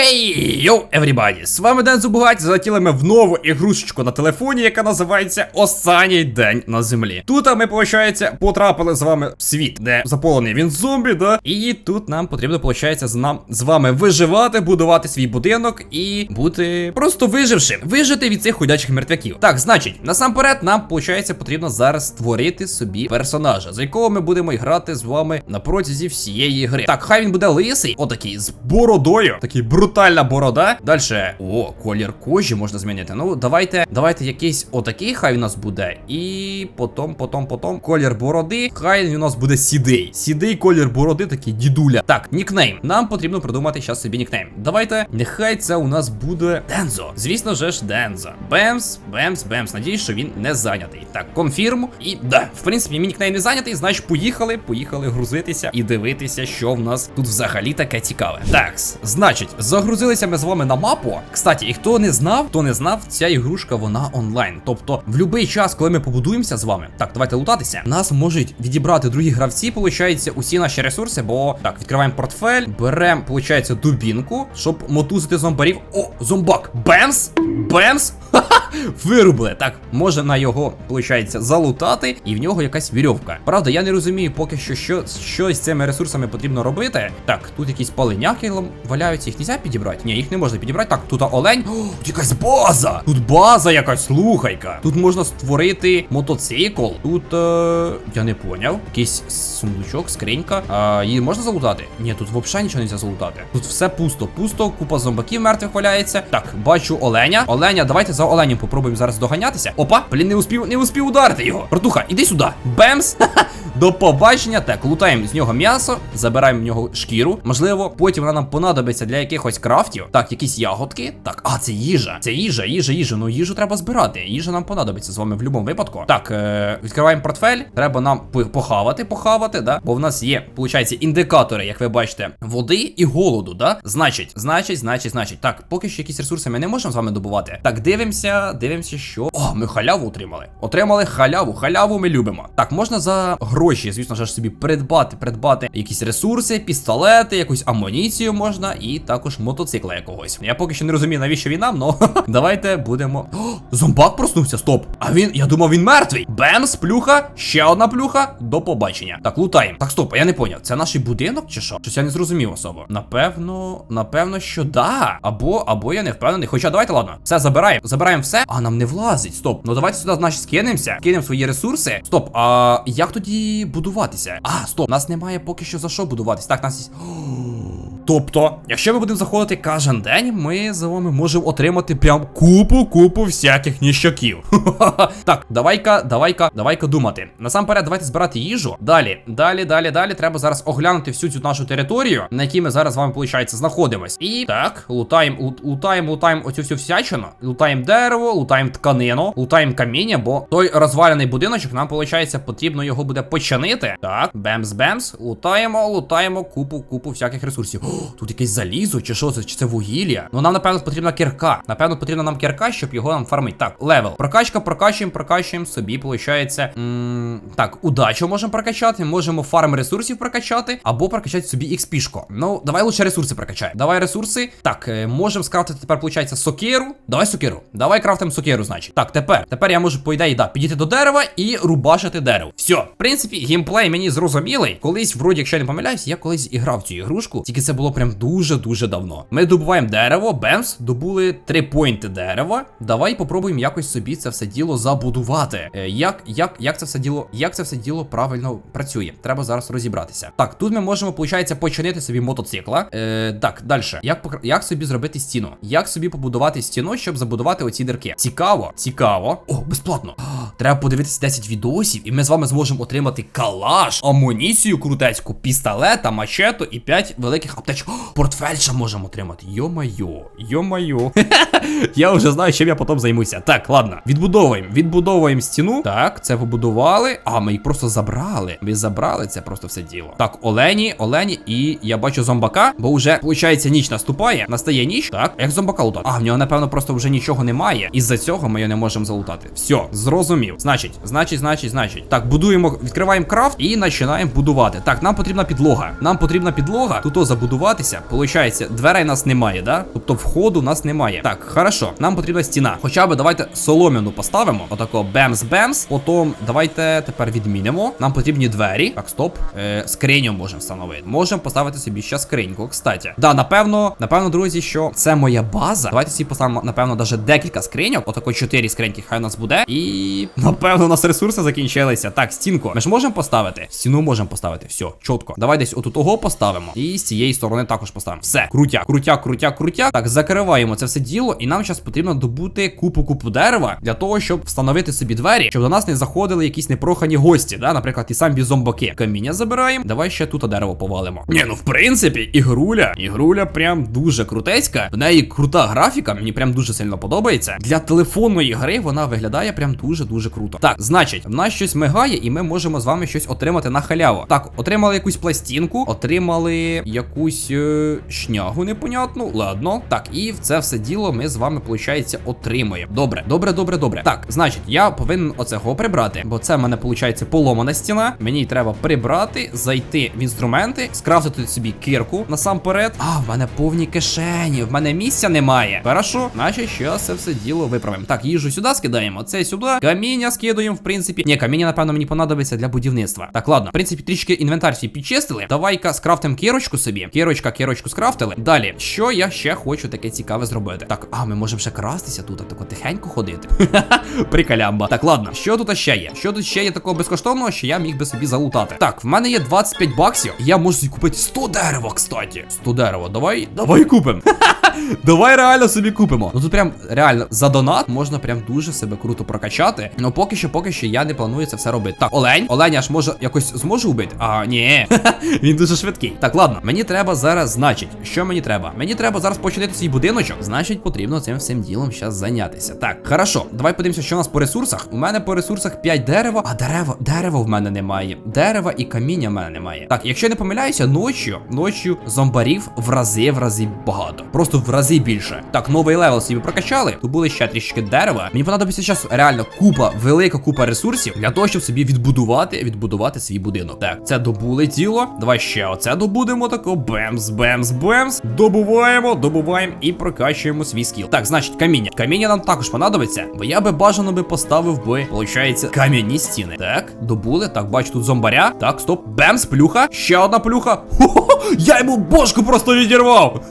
Хей, йоу, everybody! З вами Ден Зубугаті, залетіли ми в нову ігрушечку на телефоні, яка називається Останній день на землі. Тут ми, виходить, потрапили з вами в світ, де заповнений він зомбі, да? І тут нам потрібно, виходить, з нам з вами виживати, будувати свій будинок і бути просто вижившим, вижити від цих ходячих мертвяків. Так, значить, насамперед, нам, виходить, потрібно зараз створити собі персонажа, за якого ми будемо грати з вами на протязі всієї гри. Так, хай він буде лисий, отакий, з бородою. Такий брутальна борода. Далі. О, колір кожі можна змінити. Ну, давайте, давайте якийсь отакий, хай у нас буде. І потім, потім, потім. Колір бороди. Хай у нас буде сідий. Сідий колір бороди, такий дідуля. Так, нікнейм. Нам потрібно придумати зараз собі нікнейм. Давайте, нехай це у нас буде Дензо. Звісно же ж, Дензо. Бемс, бемс, бемс. Надіюсь, що він не зайнятий. Так, конфірм. І да, в принципі, мій нікнейм не зайнятий, значить, поїхали, поїхали грузитися і дивитися, що в нас тут взагалі таке цікаве. Так, значить, загрузилися ми з вами на мапу. Кстати, і хто не знав, хто не знав, ця ігрушка вона онлайн. Тобто, в будь-який час, коли ми побудуємося з вами, так, давайте лутатися. Нас можуть відібрати другі гравці, получається, усі наші ресурси, бо так, відкриваємо портфель, беремо, получається, дубінку, щоб мотузити зомбарів. О, зомбак! Бемс! Бемс! Ха-ха! Вирубили. Так, може на його, виходить, залутати, і в нього якась вірьовка. Правда, я не розумію поки що, що, що з цими ресурсами потрібно робити. Так, тут якісь паленяки валяються, їх нельзя підібрати? Ні, їх не можна підібрати. Так, тут олень. О, тут якась база! Тут база якась, слухайка. Тут можна створити мотоцикл. Тут, е, я не поняв. Якийсь сундучок, скринька. А, її можна залутати? Ні, тут взагалі нічого не залутати. Тут все пусто, пусто, купа зомбаків мертвих валяється. Так, бачу оленя. Оленя, давайте за оленем попробуємо зараз доганятися. Опа, блін, не успів, не успів ударити його. Братуха, іди сюди. Бемс. До побачення. Так, лутаємо з нього м'ясо, забираємо в нього шкіру. Можливо, потім вона нам понадобиться для якихось крафтів. Так, якісь ягодки. Так, а це їжа. Це їжа, їжа, їжа. Ну їжу треба збирати. Їжа нам понадобиться з вами в будь-якому випадку. Так, е, відкриваємо портфель. Треба нам похавати, похавати, да? Бо в нас є, виходить, індикатори, як ви бачите, води і голоду, да? Значить, значить, значить, значить. Так, поки що якісь ресурси ми не можемо з вами добувати. Так, дивимося, дивимося, що. О, ми халяву отримали. Отримали халяву. Халяву ми любимо. Так, можна за гроші, звісно ж, собі придбати, придбати якісь ресурси, пістолети, якусь амуніцію можна, і також мотоцикла якогось. Я поки що не розумію, навіщо він нам, але давайте будемо. О, зомбак проснувся, стоп. А він, я думав, він мертвий. Бемс, плюха, ще одна плюха. До побачення. Так, лутаємо. Так, стоп, я не поняв. Це наш будинок чи що? Щось я не зрозумів особо. Напевно, напевно, що да. Або, або я не впевнений. Хоча давайте, ладно, все забираємо. Забираємо все. А нам не влазить. Стоп. Ну давайте сюди, значить, скинемося. Кинемо свої ресурси. Стоп, а як тоді будуватися? А, стоп, нас немає поки що за що будуватись. Так, нас є. Тобто, якщо ми будемо заходити кожен день, ми з вами можемо отримати прям купу, купу всяких ніщаків. так, давай-ка, давай-ка, давай-ка думати. Насамперед, давайте збирати їжу. Далі, далі, далі, далі. Треба зараз оглянути всю цю нашу територію, на якій ми зараз з вами, виходить, знаходимось. І так, лутаємо, лут- лутаємо, лутаємо оцю всю всячину. Лутаємо дерево, лутаємо тканину, лутаємо каміння, бо той розвалений будиночок нам, виходить, потрібно його буде починити. Так, бемс-бемс, лутаємо, лутаємо купу, купу всяких ресурсів. Тут якесь залізо, чи що це, чи це вугілля? Ну нам, напевно, потрібна кірка. Напевно, потрібна нам кірка, щоб його нам фармити. Так, левел. Прокачка, прокачуємо, прокачуємо собі. М так, удачу можемо прокачати, можемо фарм ресурсів прокачати, або прокачати собі XP-шко. Ну, давай лучше ресурси прокачаємо. Давай ресурси. Так, е, можемо скрафтити тепер, виходить, сокиру. Давай сокиру. Давай крафтимо сокиру, значить. Так, тепер. Тепер я можу, по ідеї, да, підійти до дерева і рубашити дерево. Все. В принципі, геймплей мені зрозумілий. Колись, вроді, якщо я не помиляюсь, я колись і грав в цю ігрушку, тільки це було прям дуже-дуже давно. Ми добуваємо дерево, бемс, добули три поінти дерева. Давай попробуємо якось собі це все діло забудувати. Е, як, як, як це все діло, як це все діло правильно працює? Треба зараз розібратися. Так, тут ми можемо, виходить, починити собі мотоцикла. Е, так, далі. Як як собі зробити стіну? Як собі побудувати стіну, щоб забудувати оці дірки? Цікаво, цікаво. О, безплатно. Треба подивитися 10 відосів, і ми з вами зможемо отримати калаш, амуніцію крутецьку, пістолета, мачету і 5 великих аптечок. О, Портфель ще можемо отримати. Йо-майо, йо-майо. я вже знаю, чим я потім займуся. Так, ладно, відбудовуємо. Відбудовуємо стіну. Так, це побудували. А, ми їх просто забрали. Ми забрали це просто все діло. Так, олені, олені, і я бачу зомбака, бо вже, виходить, ніч наступає. Настає ніч. Так, як зомбака лутати? А, в нього, напевно, просто вже нічого немає. Із-за цього ми його не можемо залутати. Все, зрозумів. Значить, значить, значить, значить. Так, будуємо, відкриваємо крафт і починаємо будувати. Так, нам потрібна підлога. Нам потрібна підлога. Тут забудувати. Будуватися. Получається, дверей нас немає, да? Тобто входу нас немає. Так, хорошо, нам потрібна стіна. Хоча б давайте солом'яну поставимо. Отако бемс-бемс. Потім давайте тепер відмінимо. Нам потрібні двері. Так, стоп. Е, скриню можемо встановити. Можемо поставити собі ще скриньку. Кстати. Да, напевно, напевно, друзі, що це моя база. Давайте собі поставимо, напевно, даже декілька скриньок. Отако чотири скриньки хай у нас буде. І напевно у нас ресурси закінчилися. Так, стінку. Ми ж можемо поставити? Стіну можемо поставити. Все, чітко. Давай десь отут того поставимо. І з цієї сторони також поставимо. Все, крутяк, крутяк, крутяк, крутяк. Так, закриваємо це все діло. І нам зараз потрібно добути купу купу дерева для того, щоб встановити собі двері, щоб до нас не заходили якісь непрохані гості. Да? Наприклад, ті самі зомбаки. Каміння забираємо. Давай ще тут дерево повалимо. Ні, ну в принципі, ігруля. Ігруля прям дуже крутецька. В неї крута графіка, мені прям дуже сильно подобається. Для телефонної гри вона виглядає прям дуже-дуже круто. Так, значить, в нас щось мигає, і ми можемо з вами щось отримати на халяву. Так, отримали якусь пластинку, отримали якусь е, шнягу непонятну. Ладно. Так, і це все діло ми з вами, виходить, отримуємо. Добре, добре, добре, добре. Так, значить, я повинен оцього прибрати, бо це в мене виходить поломана стіна. Мені треба прибрати, зайти в інструменти, скрафтити собі кирку насамперед. А, в мене повні кишені, в мене місця немає. Хорошо, значить, щас це все діло виправимо. Так, їжу сюди скидаємо, це сюди. Каміння скидуємо, в принципі. Ні, каміння, напевно, мені понадобиться для будівництва. Так, ладно, в принципі, трішки інвентар всі підчистили. Давай-ка скрафтим кірочку собі. Кірочка, кірочку скрафтили. Далі, що я ще хочу таке цікаве зробити? Так, а ми можемо ще крастися тут, а тако тихенько ходити. Прикалямба. Так, ладно, що тут ще є? Що тут ще є такого безкоштовного, що я міг би собі залутати? Так, в мене є 25 баксів. Я можу купити 100 дерева, кстати. 100 дерева. Давай, давай купимо. Давай реально собі купимо. Ну тут прям реально за донат можна прям дуже себе круто прокачати. Ну поки що, поки що я не планую це все робити. Так, олень, олень аж може якось зможу вбити? А, ні. Він дуже швидкий. Так, ладно, мені треба зараз, значить, що мені треба? Мені треба зараз починити свій будиночок. Значить, потрібно цим всім ділом зараз зайнятися. Так, хорошо, давай подивимося, що у нас по ресурсах. У мене по ресурсах 5 дерева, а дерева, дерева в мене немає. Дерева і каміння в мене немає. Так, якщо я не помиляюся, ночі, ночі зомбарів в рази в рази багато. Просто в рази більше. Так, новий левел собі прокачали. Тут були ще трішки дерева. Мені понадобиться зараз реально купа, велика купа ресурсів для того, щоб собі відбудувати, відбудувати свій будинок. Так, це добули тіло. Давай ще оце добудемо. Тако бемс, бемс, бемс. Добуваємо, добуваємо і прокачуємо свій скіл. Так, значить, каміння. Каміння нам також понадобиться, бо я би бажано би поставив би, виходить, кам'яні стіни. Так, добули. Так, бачу тут зомбаря. Так, стоп. Бемс, плюха. Ще одна плюха. Хо-хо-хо, я йому бошку просто відірвав.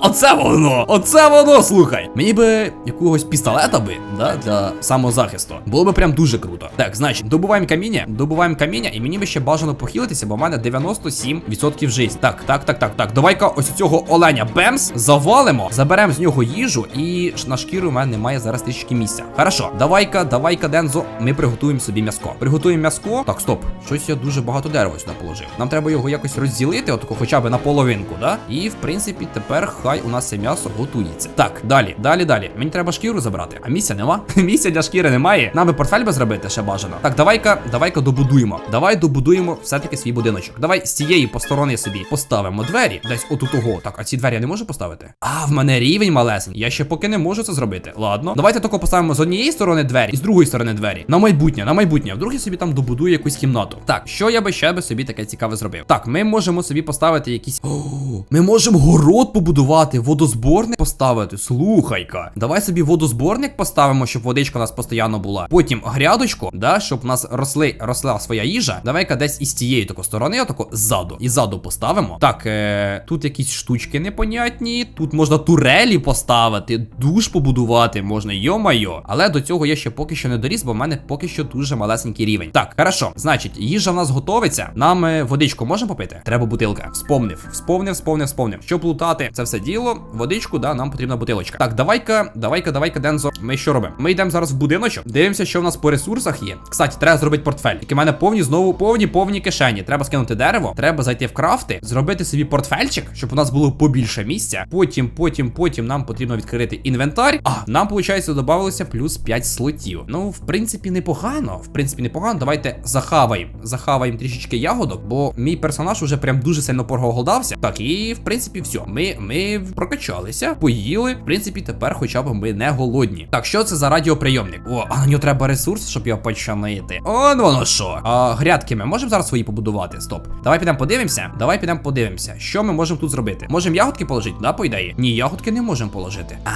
Оце воно! Оце воно, слухай! Мені би якогось пістолета би, да, для самозахисту. Було би прям дуже круто. Так, значить, добуваємо каміння, добуваємо каміння, і мені би ще бажано похилитися, бо в мене 97% життя. Так, так, так, так, так. Давай-ка ось цього оленя Бемс завалимо, заберемо з нього їжу, і на шкіру в мене немає зараз трішки місця. Хорошо, давай-ка, давай-ка, Дензо, ми приготуємо собі м'яско. Приготуємо м'яско. Так, стоп. Щось я дуже багато дерева сюди положив. Нам треба його якось розділити, отако хоча б на половинку, да? І в принципі тепер хай у нас це м'ясо готується. Так, далі, далі, далі. Мені треба шкіру забрати. А місця нема. місця для шкіри немає. Нам би портфель би зробити ще бажано. Так, давай-ка, давай-ка добудуємо. Давай добудуємо все-таки свій будиночок. Давай з цієї посторони собі поставимо двері. Десь отут того. Так, а ці двері я не можу поставити? А, в мене рівень малесенький. Я ще поки не можу це зробити. Ладно. Давайте тако поставимо з однієї сторони двері і з другої сторони двері. На майбутнє, на майбутнє. Вдруг я собі там добудую якусь кімнату. Так, що я би ще би собі таке цікаве зробив? Так, ми можемо собі поставити якісь. О, ми можемо город побудувати, водозборник поставити. Слухай-ка. Давай собі водозборник поставимо, щоб водичка у нас постійно була. Потім грядочку, да, щоб у нас росли, росла своя їжа. Давай-ка десь із тієї тако сторони, отако ззаду. І ззаду поставимо. Так, е, тут якісь штучки непонятні. Тут можна турелі поставити, душ побудувати можна, йо-майо. Але до цього я ще поки що не доріс, бо в мене поки що дуже малесенький рівень. Так, хорошо. Значить, їжа в нас готовиться. Нам е, водичку можемо попити? Треба бутилка. Вспомнив, вспомнив, вспомнив, вспомнив. Щоб лутати це все діло, водичку, да, нам потрібна бутилочка. Так, давай-ка, давай-ка, давай-ка, Дензо. Ми що робимо? Ми йдемо зараз в будиночок, дивимося, що в нас по ресурсах є. Кстати, треба зробити портфель. Який в мене повні, знову повні, повні кишені. Треба скинути дерево, треба зайти в крафти, зробити собі портфельчик, щоб у нас було побільше місця. Потім, потім, потім нам потрібно відкрити інвентар. А, нам, виходить, додавалося плюс 5 слотів. Ну, в принципі, непогано. В принципі, непогано. Давайте захаваємо. Захаваємо трішечки ягодок, бо мій персонаж уже прям дуже сильно проголодався. Так, і в принципі, все. Ми ми прокачалися, поїли. В принципі, тепер хоча б ми не голодні. Так, що це за радіоприйомник? О, а на нього треба ресурс, щоб його починити. Он воно що. А грядки ми можемо зараз свої побудувати? Стоп. Давай підемо подивимося. Давай підемо подивимося, що ми можемо тут зробити. Можемо ягодки положити, да, по ідеї? Ні, ягодки не можемо положити. А,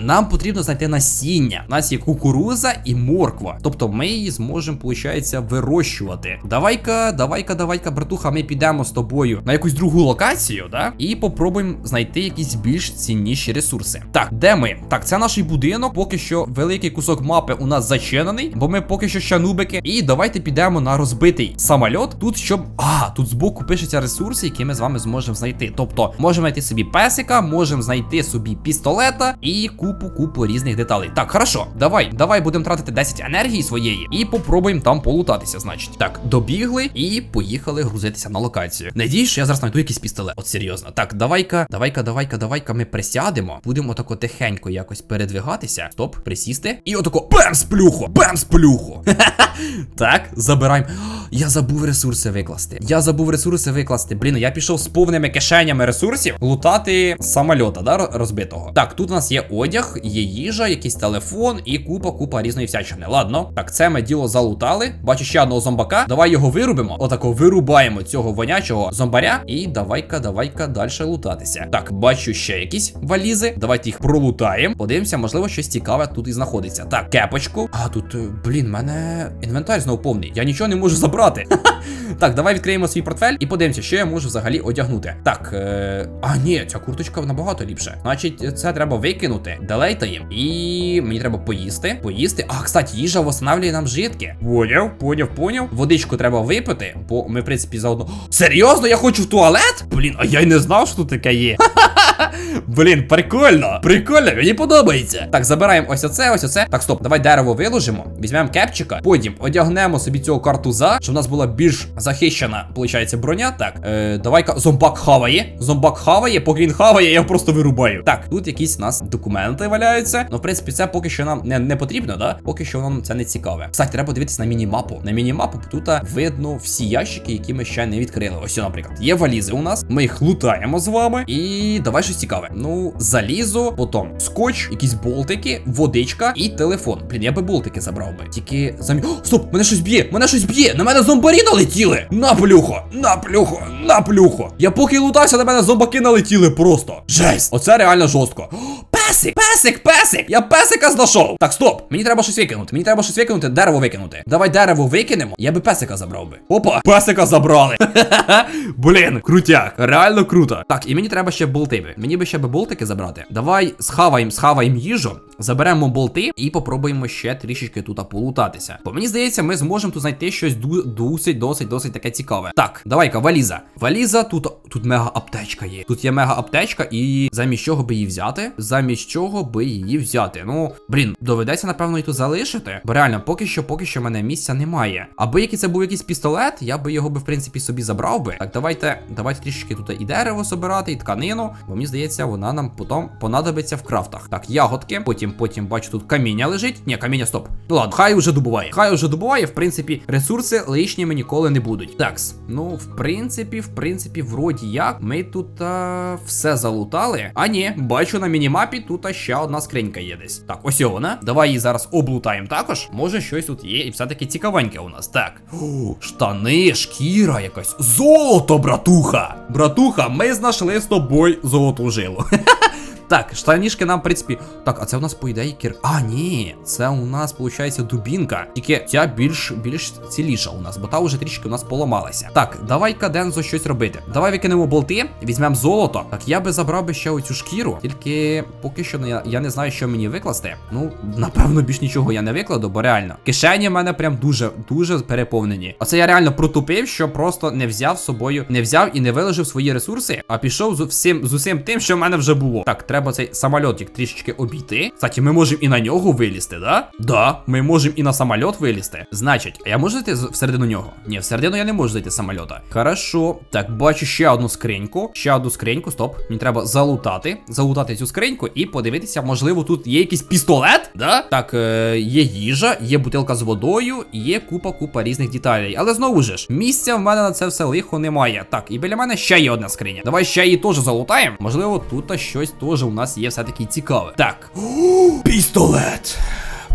нам потрібно знайти насіння. У нас є кукуруза і морква. Тобто ми її зможемо, виходить, вирощувати. Давай-ка, давай-ка, давай-ка, братуха, ми підемо з тобою на якусь другу локацію, да? І попробуємо знайти якісь більш цінніші ресурси. Так, де ми? Так, це наш будинок. Поки що великий кусок мапи у нас зачинений, бо ми поки що ще нубики. І давайте підемо на розбитий самольот. Тут щоб. А, тут збоку пишеться ресурси, які ми з вами зможемо знайти. Тобто, можемо знайти собі песика, можемо знайти собі пістолета і купу-купу різних деталей. Так, хорошо, давай, давай будемо тратити 10 енергії своєї і попробуємо там полутатися, значить. Так, добігли і поїхали грузитися на локацію. Надіюсь, що я зараз знайду якийсь пістолет. От серйозно. Так, давай-ка, давай-ка, давай-ка, давай-ка ми присядемо. Будемо отако тихенько якось передвигатися. Стоп, присісти. І отако бем сплюхо! Бем сплюхо! Так, забираємо. Я забув ресурси викласти. Я забув ресурси викласти. Блін, я пішов з повними кишенями ресурсів лутати самольота, да, розбитого. Так, тут у нас є одяг, є їжа, якийсь телефон і купа, купа різної всячини. Ладно, так, це ми діло залутали. Бачу ще одного зомбака. Давай його вирубимо. Отако вирубаємо цього вонячого зомбаря. І давай-ка, давай-ка далі лутатися. Так, бачу ще якісь валізи. Давайте їх пролутаємо. Подивимося, можливо, щось цікаве тут і знаходиться. Так, кепочку. А тут, е, блін, мене інвентар знову повний. Я нічого не можу забрати. Так, давай відкриємо свій портфель і подивимося, що я можу взагалі одягнути. Так, е... а ні, ця курточка набагато ліпше. Значить, це треба викинути, делейтаємо. І мені треба поїсти. Поїсти. А, кстати, їжа восстанавлює нам жидки. Поняв, поняв, поняв. Водичку треба випити, бо ми, в принципі, заодно. Серйозно, я хочу в туалет? Блін, а я й не знав, що тут таке є. Блін, прикольно. Прикольно, мені подобається. Так, забираємо ось оце, ось оце. Так, стоп, давай дерево виложимо. Візьмемо кепчика. Потім одягнемо собі цього картуза, щоб у нас була більш захищена, виходить, броня. Так, е, давай-ка зомбак хаває. Зомбак хаває, поки він хаває, я його просто вирубаю. Так, тут якісь у нас документи валяються. Ну, в принципі, це поки що нам не, не потрібно, да? Поки що нам це не цікаве. Кстати, треба дивитися на міні-мапу. На міні-мапу тут видно всі ящики, які ми ще не відкрили. Ось, наприклад, є валізи у нас. Ми їх лутаємо з вами. І давай щось цікаве. Ну, залізо, потім скотч, якісь болтики, водичка і телефон. Блін, я би болтики забрав би. Тільки замі. О, стоп, мене щось б'є! Мене щось б'є! На мене зомбарі налетіли! На плюхо! На плюхо! На плюхо! Я поки лутався, на мене зомбаки налетіли просто. Жесть! Оце реально жорстко. Песик, песик, песик! Я песика знайшов! Так, стоп! Мені треба щось викинути. Мені треба щось викинути, дерево викинути. Давай дерево викинемо. Я би песика забрав би. Опа! Песика забрали! Блін, крутяк. Реально круто. Так, і мені треба ще болти. Мені би ще би болтики забрати. Давай схаваємо, схаваємо їжу, заберемо болти і попробуємо ще трішечки тут полутатися. Бо мені здається, ми зможемо тут знайти щось досить, досить, досить таке цікаве. Так, давай-ка, валіза. Валіза, тут, тут мега аптечка є. Тут є мега аптечка, і замість чого би її взяти? Замість чого би її взяти? Ну, блін, доведеться, напевно, і тут залишити. Бо реально, поки що, поки що в мене місця немає. Аби який це був якийсь пістолет, я би його би, в принципі, собі забрав би. Так, давайте, давайте трішки тут і дерево собирати, і тканину. Бо мені здається, вона нам потім понадобиться в крафтах. Так, ягодки. Потім, потім бачу, тут каміння лежить. Ні, каміння, стоп. Ну ладно, хай уже добуває. Хай уже добуває, в принципі, ресурси лишніми ніколи не будуть. Такс, ну, в принципі, в принципі, вроді як, ми тут а, все залутали. А ні, бачу на мінімапі, тут а, ще одна скринька є десь. Так, ось вона. Давай її зараз облутаємо також. Може, щось тут є, і все-таки цікавеньке у нас. Так. О, штани, шкіра якась. Золото, братуха! Братуха, ми знайшли з тобою золоту жилу. Так, штанішки нам, в принципі. Так, а це у нас по ідеї кір. А, ні, це у нас, виходить, дубінка. Тільки ця більш більш ціліша у нас, бо та вже трішки у нас поламалася. Так, давай-ка Дензо щось робити. Давай викинемо болти, візьмемо золото. Так, я би забрав би ще оцю шкіру. Тільки поки що я, я не знаю, що мені викласти. Ну, напевно, більш нічого я не викладу, бо реально. Кишені в мене прям дуже, дуже переповнені. Оце я реально протупив, що просто не взяв з собою, не взяв і не виложив свої ресурси, а пішов з усім з усім тим, що в мене вже було. Так, треба цей самольотик трішечки обійти. Кстати, ми можемо і на нього вилізти, да? Да, ми можемо і на самольот вилізти. Значить, а я можу зайти всередину нього? Ні, всередину я не можу зайти з самольота. Хорошо. Так, бачу ще одну скриньку. Ще одну скриньку. Стоп. Мені треба залутати. Залутати цю скриньку і подивитися, можливо, тут є якийсь пістолет. Да? Так, е, є їжа, є бутилка з водою, є купа купа різних деталей. Але знову ж, місця в мене на це все лихо немає. Так, і біля мене ще є одна скриня. Давай ще її теж залутаємо. Можливо, тут щось теж у нас є все-таки цікаве. Так. Пістолет.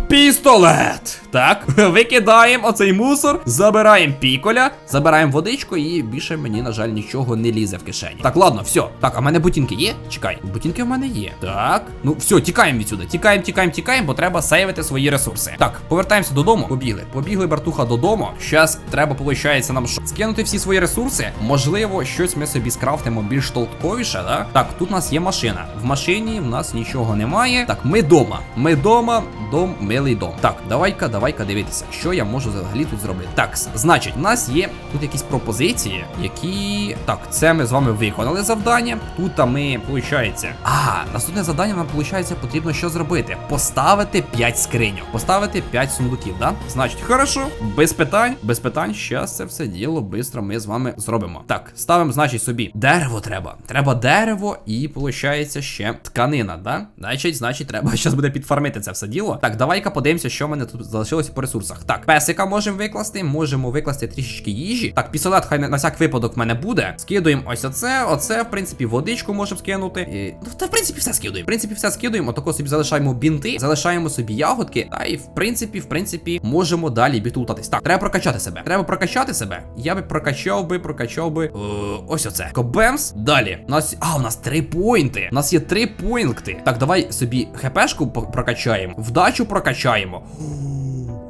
Пістолет! Так, викидаємо оцей мусор, забираємо піколя, забираємо водичку і більше мені, на жаль, нічого не лізе в кишені. Так, ладно, все. Так, а в мене бутінки є? Чекай, бутінки в мене є. Так, ну все, тікаємо відсюди. Тікаємо, тікаємо, тікаємо, бо треба сейвити свої ресурси. Так, повертаємося додому. Побігли. Побігли, братуха, додому. Щас треба, виходить, нам що? Скинути всі свої ресурси. Можливо, щось ми собі скрафтимо більш толковіше, да? Так, тут у нас є машина. В машині в нас нічого немає. Так, ми дома. Ми дома, дом, милий дом. Так, давай-ка, давай-ка дивитися, що я можу взагалі тут зробити. Так, значить, у нас є тут якісь пропозиції, які. Так, це ми з вами виконали завдання. Тут ми, виходить. А, наступне завдання нам, виходить, потрібно що зробити? Поставити 5 скриньок. Поставити 5 сундуків, да? Значить, хорошо, без питань, без питань. Щас це все діло швидко ми з вами зробимо. Так, ставимо, значить, собі дерево треба. Треба дерево і, виходить, ще тканина, да? Значить, значить, треба зараз буде підфармити це все діло. Так, давай-ка подивимося, що в мене тут залишилося по ресурсах. Так, песика можемо викласти, можемо викласти трішечки їжі. Так, пістолет хай на, всяк випадок в мене буде. Скидуємо ось оце, оце, в принципі, водичку можемо скинути. І, ну, та, в принципі, все скидуємо. В принципі, все скидуємо. Отако собі залишаємо бінти, залишаємо собі ягодки. Та і в принципі, в принципі, можемо далі бітутатись. Так, треба прокачати себе. Треба прокачати себе. Я би прокачав би, прокачав би. Е, ось оце. Кобемс. Далі. У нас. А, у нас три поінти. У нас є три поінти. Так, давай собі хпшку прокачаємо. Вдачу прокачаємо.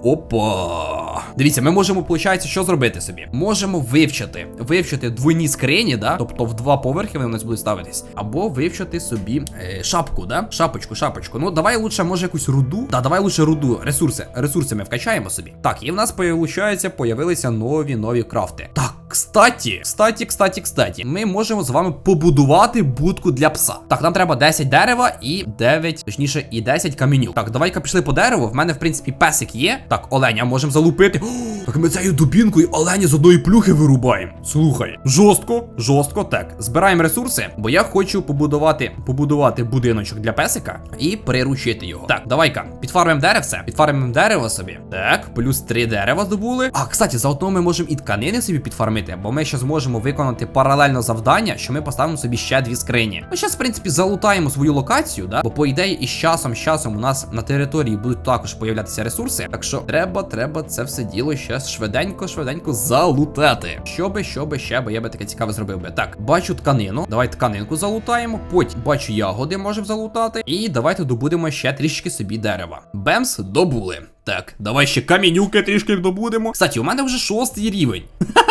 Опа. Дивіться, ми можемо, виходить, що зробити собі? Можемо вивчити. Вивчити двойні скрині, да? Тобто в два поверхи вони у нас будуть ставитись. Або вивчити собі е, шапку, да? Шапочку, шапочку. Ну, давай лучше, може, якусь руду. Да, давай лучше руду. Ресурси. Ресурси ми вкачаємо собі. Так, і в нас, виходить, появилися нові нові крафти. Так, кстаті, кстаті, кстаті, кстаті. Ми можемо з вами побудувати будку для пса. Так, нам треба 10 дерева і 9, точніше, і 10 камінюк. Так, давай-ка пішли по дереву. В мене, в принципі, песик є. Так, оленя можемо залупити. О, так ми цією дубінкою оленя з одної плюхи вирубаємо. Слухай, жорстко, жорстко. Так, збираємо ресурси, бо я хочу побудувати, побудувати будиночок для песика і приручити його. Так, давай-ка, підфармимо деревце, підфармимо дерево собі. Так, плюс 3 дерева здобули. А, кстати, заодно ми можемо і тканини собі підфармити, бо ми ще зможемо виконати паралельно завдання, що ми поставимо собі ще дві скрині. Ми зараз, в принципі, залутаємо свою локацію, да? бо по ідеї, і з часом, з часом у нас на території будуть також появлятися ресурси. Так що треба, треба це все діло ще швиденько, швиденько залутати. Що би, що би ще, бо я би таке цікаве зробив би. Так, бачу тканину. Давай тканинку залутаємо. Потім бачу ягоди, можемо залутати. І давайте добудемо ще трішки собі дерева. Бемс, добули. Так, давай ще камінюки трішки добудемо. Кстати, у мене вже шостий рівень.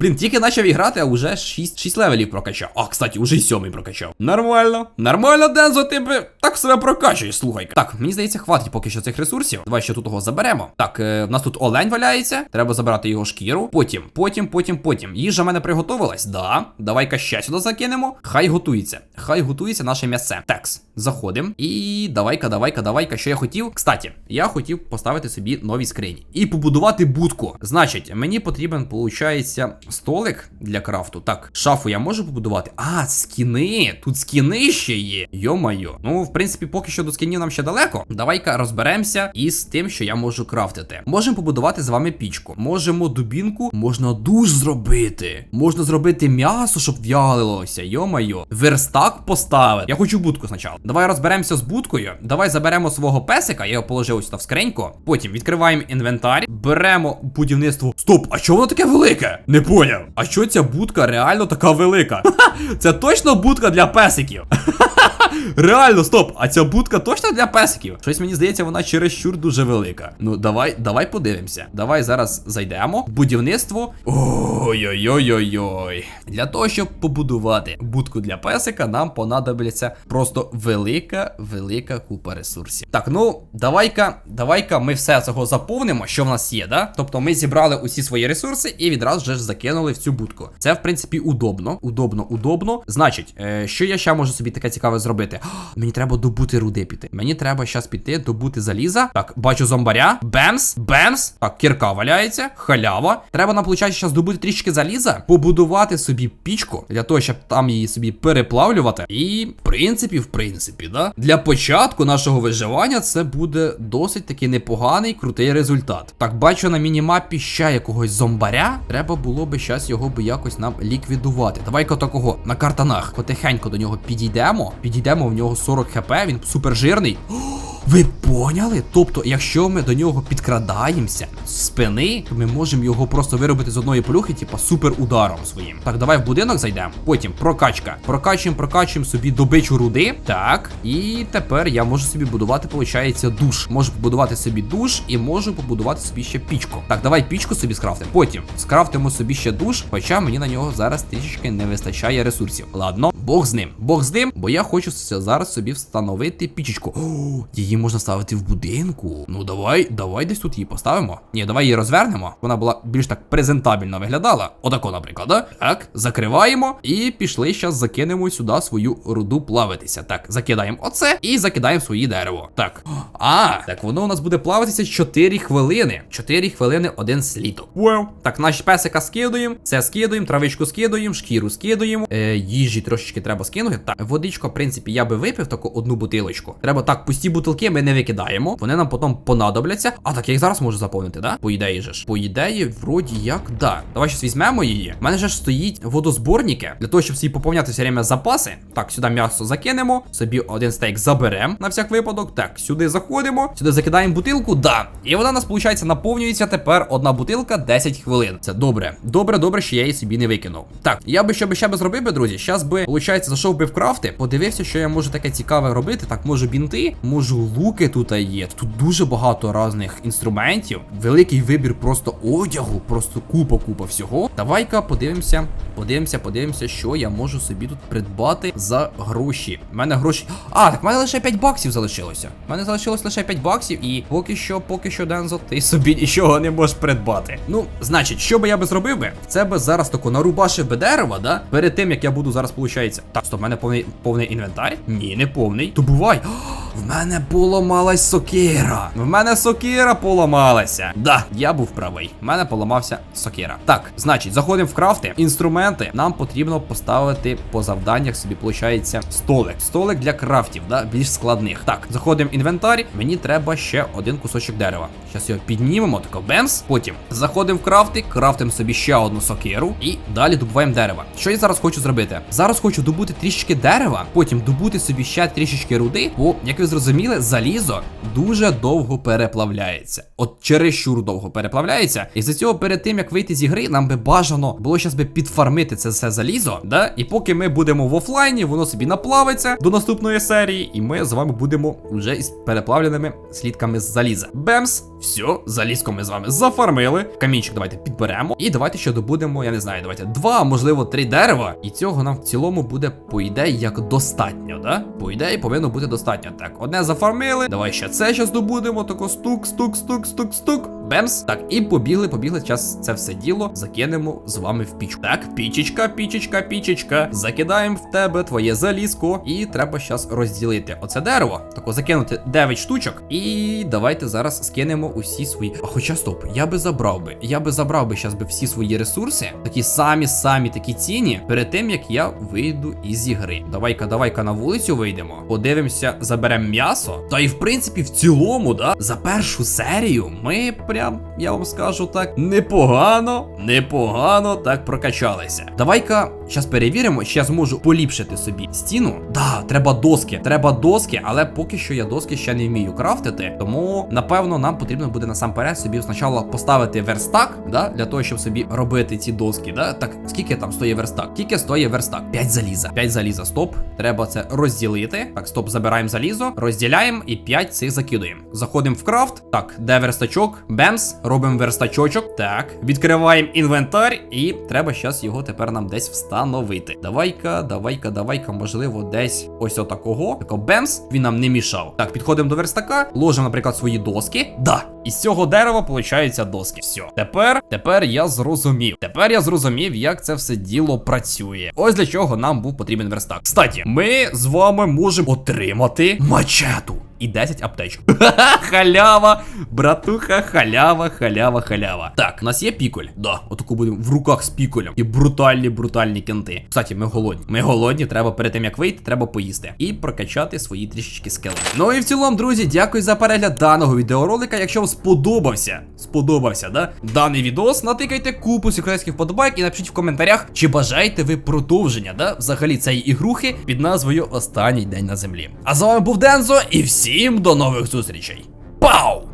Блін, тільки почав грати, а вже 6, 6 левелів прокачав. А, кстати, уже й 7 прокачав. Нормально. Нормально, Дензо, ти би так себе прокачуєш, слухай. Так, мені здається, хватить поки що цих ресурсів. Давай ще тут його заберемо. Так, е, в нас тут олень валяється. Треба забрати його шкіру. Потім, потім, потім, потім. Їжа в мене приготовилась. Да. Давай-ка ще сюди закинемо. Хай готується. Хай готується наше м'ясце. Текс. Заходимо. І давай-ка, давай-ка, давай-ка. Що я хотів? Кстати, я хотів поставити собі нові скрині і побудувати будку. Значить, мені потрібен, виходить, столик для крафту. Так, шафу я можу побудувати. А, скіни. Тут скіни ще є. Йо-майо. Ну, в принципі, поки що до скінів нам ще далеко. Давай-ка розберемося із тим, що я можу крафтити. Можемо побудувати з вами пічку. Можемо дубінку, можна душ зробити. Можна зробити м'ясо, щоб в'ялилося. Йо-майо. Верстак поставити. Я хочу будку спочатку. Давай розберемося з будкою. Давай заберемо свого песика, я його положив ось в скриньку. Потім відкриваємо інвентар, беремо будівництво. Стоп, а чого воно таке велике? Не поняв. А що ця будка реально така велика? Це точно будка для песиків. Реально, стоп, а ця будка точно для песиків? Щось мені здається, вона чересчур дуже велика. Ну, давай, давай подивимося. Давай зараз зайдемо. Будівництво. Ой-ой-ой-ой-ой. Для того, щоб побудувати будку для песика, нам понадобиться просто велика, велика купа ресурсів. Так, ну, давай-ка, давай-ка ми все цього заповнимо, що в нас є, да? Тобто ми зібрали усі свої ресурси і відразу ж закинули закинули в цю будку. Це, в принципі, удобно. Удобно, удобно. Значить, е, що я ще можу собі таке цікаве зробити? Мені треба добути руди піти. Мені треба зараз піти, добути заліза. Так, бачу зомбаря. Бемс, бемс. Так, кірка валяється, халява. Треба нам, виходить, зараз добути трішки заліза, побудувати собі пічку для того, щоб там її собі переплавлювати. І, в принципі, в принципі, да. Для початку нашого виживання це буде досить таки непоганий, крутий результат. Так, бачу на мінімапі ще якогось зомбаря. Треба було би зараз його би якось нам ліквідувати. Давай-ка такого на картанах. Потихенько до нього підійдемо. Підійдемо, в нього 40 хп, він супер жирний. Ви поняли? Тобто, якщо ми до нього підкрадаємося з спини, то ми можемо його просто виробити з одної плюхи, типа супер ударом своїм. Так, давай в будинок зайдемо. Потім прокачка. Прокачуємо, прокачуємо собі добичу руди. Так. І тепер я можу собі будувати, виходить, душ. Можу побудувати собі душ і можу побудувати собі ще пічку. Так, давай пічку собі скрафтимо. Потім скрафтимо собі ще душ, хоча мені на нього зараз трішечки не вистачає ресурсів. Ладно, Бог з ним. Бог з ним, бо я хочу зараз собі встановити пічечку. О, її можна ставити в будинку. Ну давай, давай десь тут її поставимо. Ні, давай її розвернемо. Вона була більш так презентабельно виглядала. Отако, наприклад, да? Так, закриваємо і пішли. Зараз закинемо сюди свою руду плавитися. Так, закидаємо оце і закидаємо свої дерево. Так. А, так воно у нас буде плавитися 4 хвилини. 4 хвилини один сліток. Wow. Так, наші песика скидуємо, це скидуємо, травичку скидуємо, шкіру скидуємо. Е, їжі трошечки треба скинути. Так, водичку, в принципі, я би випив таку одну бутилочку. Треба так, пусті бутилки ми не викидаємо. Вони нам потім понадобляться. А так я їх зараз можу заповнити, да? По ідеї же ж. По ідеї, вроді як да. Давай щось візьмемо її. У мене ж стоїть водозборники для того, щоб собі поповняти все время запаси. Так, сюди м'ясо закинемо. Собі один стейк заберемо на всяк випадок. Так, сюди заходимо, сюди закидаємо бутилку, да. І вона у нас, виходить, наповнюється тепер одна бутилка 10 хвилин. Це добре. Добре, добре, що я її собі не викинув. Так, я би що би ще би зробив би, друзі. Щас би, виходить, зайшов би в крафти, подивився, що я можу таке цікаве робити. Так, можу бінти, можу луки тут є. Тут дуже багато різних інструментів. Великий вибір просто одягу, просто купа, купа всього. Давай-ка подивимося, подивимося, подивимося, що я можу собі тут придбати за гроші. У мене гроші. А, так в мене лише 5 баксів залишилося. У мене залишилось лише 5 баксів, і поки що, поки що, Дензо, ти собі нічого не можеш придбати. Ну, значить, що би я би зробив би? Це би зараз тако нарубашив би дерева, да? Перед тим як я буду зараз, виходить. Так, стоп, в мене повний повний інвентар? Ні, не повний. То бувай. В мене поламалась сокира. В мене сокира поламалася. Да, я був правий. В мене поламався сокира. Так, значить, заходимо в крафти. Інструменти. Нам потрібно поставити по завданнях собі, виходить, столик. Столик для крафтів, да, більш складних. Так, заходимо в інвентар. Мені треба ще один кусочок дерева. Зараз його піднімемо, тако бемс. Потім заходимо в крафти, крафтимо собі ще одну сокиру і далі добуваємо дерева. Що я зараз хочу зробити? Зараз хочу добути трішечки дерева, потім добути собі ще трішечки руди, бо, як ви зрозуміли, залізо дуже довго переплавляється. От чересчур довго переплавляється. І за цього перед тим як вийти зі гри, нам би бажано було щас би підфармити це все залізо. Да? І поки ми будемо в офлайні, воно собі наплавиться до наступної серії, і ми з вами будемо вже із переплавленими слідками з заліза. Бемс, все, залізко ми з вами зафармили. Камінчик давайте підберемо. І давайте ще добудемо, я не знаю, давайте два, можливо, три дерева. І цього нам в цілому буде, по ідеї, як достатньо, да? По ідеї, повинно бути достатньо. Так, одне зафармили. Давай ще це ще здобудемо. Тако стук, стук, стук, стук, стук. Бемс. Так, і побігли, побігли. Час це все діло закинемо з вами в пічку. Так, пічечка, пічечка, пічечка. Закидаємо в тебе твоє залізко. І треба зараз розділити оце дерево. Тако закинути 9 штучок. І давайте зараз скинемо усі свої. А хоча стоп, я би забрав би. Я би забрав би зараз би всі свої ресурси. Такі самі, самі такі ціні. Перед тим як я вийду із ігри. Давай-ка, давай-ка на вулицю вийдемо. Подивимося, заберемо м'ясо. Та і в принципі, в цілому, да, за першу серію ми прям, я вам скажу так, непогано, непогано так прокачалися. Давай-ка зараз перевіримо, чи я зможу поліпшити собі стіну. Да, треба доски. Треба доски, але поки що я доски ще не вмію крафтити. Тому, напевно, нам потрібно буде насамперед собі спочатку поставити верстак, да, для того, щоб собі робити ці доски. Да? Так, скільки там стоїть верстак? Скільки стоїть верстак? 5 заліза. 5 заліза, стоп. Треба це розділити. Так, стоп, забираємо залізо, розділяємо і 5 цих закидуємо. Заходимо в крафт. Так, де верстачок? Бемс, робимо верстачочок. Так, відкриваємо інвентар, і треба зараз його тепер нам десь вставити. Встановити. Давай-ка, давай-ка, давай-ка, можливо, десь ось отакого. Тако бемс, він нам не мішав. Так, підходимо до верстака, ложимо, наприклад, свої доски. Да, із цього дерева получаються доски. Все. Тепер, тепер я зрозумів. Тепер я зрозумів, як це все діло працює. Ось для чого нам був потрібен верстак. Кстати, ми з вами можемо отримати мачету. І 10 аптечок. Халява, братуха, халява, халява, халява. Так, у нас є піколь. Да, отаку будемо в руках з піколем. І брутальні, брутальні кенти. Кстати, ми голодні. Ми голодні, треба перед тим як вийти, треба поїсти. І прокачати свої трішечки скели. Ну і в цілому, друзі, дякую за перегляд даного відеоролика. Якщо вам сподобався, сподобався, да? Даний відос, натикайте купу секретських вподобайк і напишіть в коментарях, чи бажаєте ви продовження, да? Взагалі цієї ігрухи під назвою Останній день на землі. А з вами був Дензо, і всім до нових зустрічей. Пау!